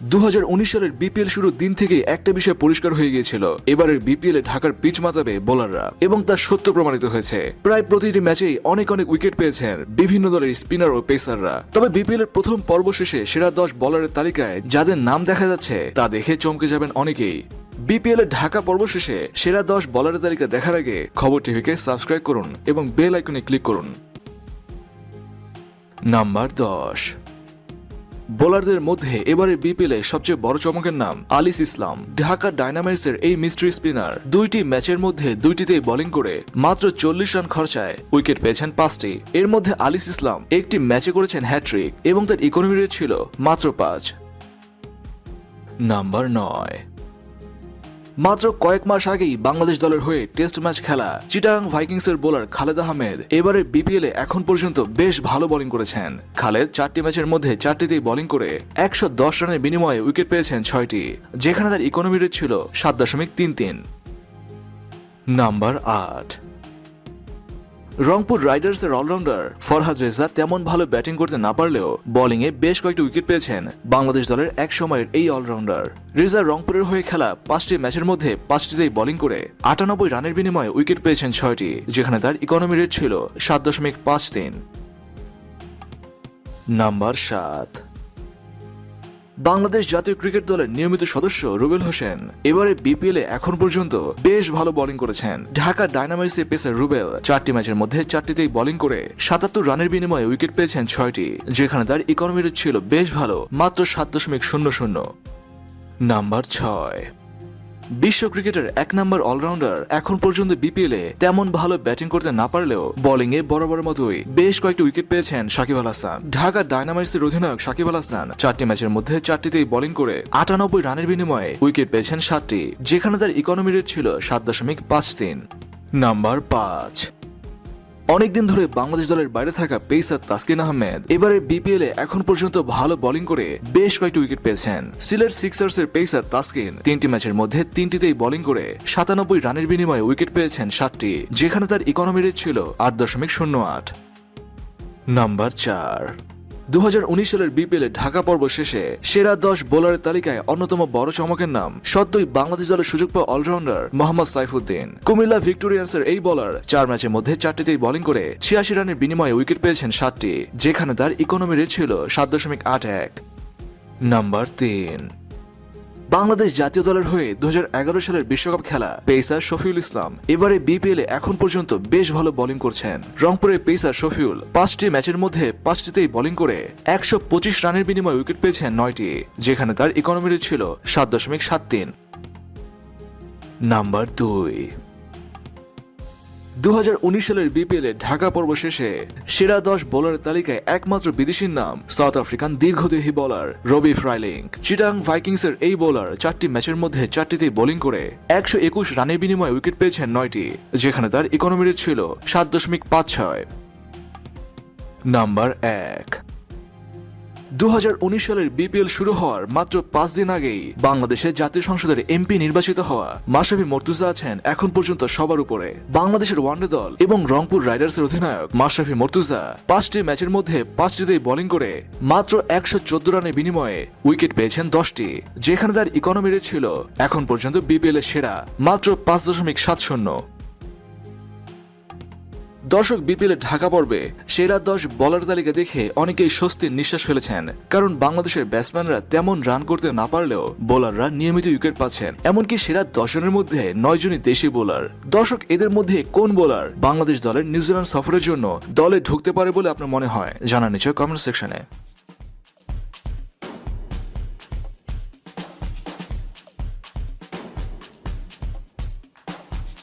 দু হাজার উনিশ সালের বিপিএল শুরুর দিন থেকে একটা বিষয় পরিষ্কার হয়ে গিয়েছিল। এবারের বিপিএল এ ঢাকার পিচ মাতাবে বোলাররা এবং তার সত্য প্রমাণিত হয়েছে। প্রায় প্রতিটি ম্যাচেই অনেক অনেক উইকেট পেয়েছেন বিভিন্ন দলের স্পিনার ও পেসাররা। তবে বিপিএল এর প্রথম পর্ব শেষে সেরা দশ বলারের তালিকায় যাদের নাম দেখা যাচ্ছে, তা দেখে চমকে যাবেন অনেকেই। বিপিএল এর ঢাকা পর্ব শেষে সেরা দশ বলারের তালিকা দেখার আগে খবর টিভিকে সাবস্ক্রাইব করুন এবং বেল আইকনে ক্লিক করুন। নাম্বার দশ। বোলারদের মধ্যে এবারে বিপিএল এ সবচেয়ে বড় চমকের নাম আলিস ইসলাম। ঢাকা ডায়নামাইটসের এই মিস্ট্রি স্পিনার দুইটি ম্যাচের মধ্যে দুইটিতেই বোলিং করে মাত্র চল্লিশ রান খরচায় উইকেট পেয়েছেন পাঁচটি। এর মধ্যে আলিস ইসলাম একটি ম্যাচে করেছেন হ্যাট্রিক এবং তার ইকোনমি রেট ছিল মাত্র পাঁচ। নাম্বার নয়। মাত্র কয়েক মাস আগেই বাংলাদেশ দলের হয়ে টেস্ট ম্যাচ খেলা। চিটাং ভাইকিংসের বোলার খালেদ আহমেদ এবারে বিপিএল এখন পর্যন্ত বেশ ভালো বোলিং করেছেন। খালেদ চারটি ম্যাচের মধ্যে চারটিতেই বোলিং করে একশো দশ রানের বিনিময়ে উইকেট পেয়েছেন ছয়টি, যেখানে তার ইকোনমি রেট ছিল সাত দশমিক তিন তিন। নাম্বার আট। রংপুর রাইডার্সের অলরাউন্ডার ফরহাদ রেজা তেমন ভালো ব্যাটিং করতে না পারলেও বোলিংয়ে বেশ কয়েকটি উইকেট পেয়েছেন বাংলাদেশ দলের এক সময়ের এই অলরাউন্ডার। রেজা রংপুরের হয়ে খেলা পাঁচটি ম্যাচের মধ্যে পাঁচটিতেই বোলিং করে আটানব্বই রানের বিনিময়ে উইকেট পেয়েছেন ছয়টি, যেখানে তার ইকোনমি রেট ছিল সাত দশমিক পাঁচ তিন। নাম্বার সাত। বাংলাদেশ জাতীয় ক্রিকেট দলের নিয়মিত সদস্য রুবেল হোসেন। এবারে বিপিএল এখন পর্যন্ত বেশ ভালো বোলিং করেছেন। ঢাকা ডায়নামাইটসে পেসার রুবেল। চারটি ম্যাচের মধ্যে চারটিতেই বোলিং করে সাতাত্তর রানের বিনিময়ে উইকেট পেয়েছেন ছয়টি, যেখানে তার ইকোনমি ছিল বেশ ভালো, মাত্র সাত দশমিক শূন্য শূন্য। নাম্বার ছয়। বিশ্ব ক্রিকেটের এক নম্বর অলরাউন্ডার এখন পর্যন্ত বিপিএলে তেমন ভালো ব্যাটিং করতে না পারলেও বোলিং এ বরাবর মতোই বেশ কয়েকটি উইকেট পেয়েছেন সাকিব আল হাসান। ঢাকা ডায়নামাইটসের অধিনায়ক সাকিব আল হাসান চারটি ম্যাচের মধ্যে চারটিতেই বোলিং করে আটানব্বই রানের বিনিময়ে উইকেট পেয়েছেন সাতটি, যেখানে তার ইকোনমি রেট ছিল সাত দশমিক পাঁচ তিন। নাম্বার পাঁচ। অনেকদিন ধরে বাংলাদেশ দলের বাইরে থাকা পেসার তাসকিন আহমেদ এবারে বিপিএল এ এখন পর্যন্ত ভালো বোলিং করে বেশ কয়েকটি উইকেট পেয়েছেন। সিলেট সিক্সার্স এর পেসার তাসকিন তিনটি ম্যাচের মধ্যে তিনটিতেই বোলিং করে সাতানব্বই রানের বিনিময়ে উইকেট পেয়েছেন সাতটি, যেখানে তার ইকোনমি রেট ছিল আট দশমিক শূন্য আট। নাম্বার চার। দু হাজার উনিশ সালের বিপিএল ঢাকা পর্ব শেষে সেরা দশ বোলারের তালিকায় অন্যতম বড় চমকের নাম সদ্যই বাংলাদেশ দলের সুযোগ পাওয়া অলরাউন্ডার মোহাম্মদ সাইফুদ্দিন। কুমিল্লা ভিক্টোরিয়ান্সের এই বোলার চার ম্যাচের মধ্যে চারটিতেই বোলিং করে ছিয়াশি রানের বিনিময়ে উইকেট পেয়েছেন সাতটি, যেখানে তার ইকোনমি রেট ছিল সাত দশমিক আট এক। নাম্বার তিন। বাংলাদেশ জাতীয় দলের হয়ে দু হাজার এগারো সালের বিশ্বকাপ খেলা পেসার শফিউল ইসলাম। এবারে বিপিএল এ এখন পর্যন্ত বেশ ভালো বোলিং করছেন। রংপুরের পেসার শফিউল পাঁচটি ম্যাচের মধ্যে পাঁচটিতেই বোলিং করে একশো পঁচিশ রানের বিনিময়ে উইকেট পেয়েছেন নয়টি, যেখানে তার ইকোনমি ছিল সাত দশমিক সাত তিন। নাম্বার দুই। দু হাজার উনিশ সালের বিপিএল ঢাকা পর্ব শেষে সেরা দশ বোলারের তালিকায় একমাত্র বিদেশির নাম সাউথ আফ্রিকান দীর্ঘদেহী বোলার রবি ফ্রাইলিং চিটাং ভাইকিংসের এই বোলার চারটি ম্যাচের মধ্যে চারটিতেই বোলিং করে একশো একুশ রানের বিনিময়ে উইকেট পেয়েছেন নয়টি, যেখানে তার ইকোনমি রেট ছিল সাত দশমিক পাঁচ ছয়। নাম্বার এক। উনিশ সালের বিপিএল শুরু হওয়ার মাত্র পাঁচ দিন আগেই বাংলাদেশের জাতীয় সংসদের এমপি নির্বাচিত হওয়া মাসাবি মর্তুজা আছেন এখন পর্যন্ত সবার উপরে। বাংলাদেশের ওয়ানডে দল এবং রংপুর রাইডার্সের অধিনায়ক মাশরাফি মর্তুজা পাঁচটি ম্যাচের মধ্যে পাঁচটিতেই বোলিং করে মাত্র একশো চোদ্দ রানের বিনিময়ে উইকেট পেয়েছেন দশটি, যেখানে তার ইকোনমি রেট ছিল এখন পর্যন্ত বিপিএল এর সেরা মাত্র পাঁচ দশমিক সাত শূন্য। দর্শক বিপিএল ঢাকা পর্বে সেরা দশ বলার তালিকা দেখে অনেকেই স্বস্তির নিঃশ্বাস ফেলেছেন। কারণ বাংলাদেশের ব্যাটসম্যানরা তেমন রান করতে না পারলেও বোলাররা নিয়মিত উইকেট পাচ্ছেন। এমনকি সেরা দশজনের মধ্যে নয় জনই দেশি বোলার দর্শক, এদের মধ্যে কোন বোলার বাংলাদেশ দলের নিউজিল্যান্ড সফরের জন্য দলে ঢুকতে পারে বলে আপনার মনে হয়? জানান নিচয় কমেন্ট সেকশনে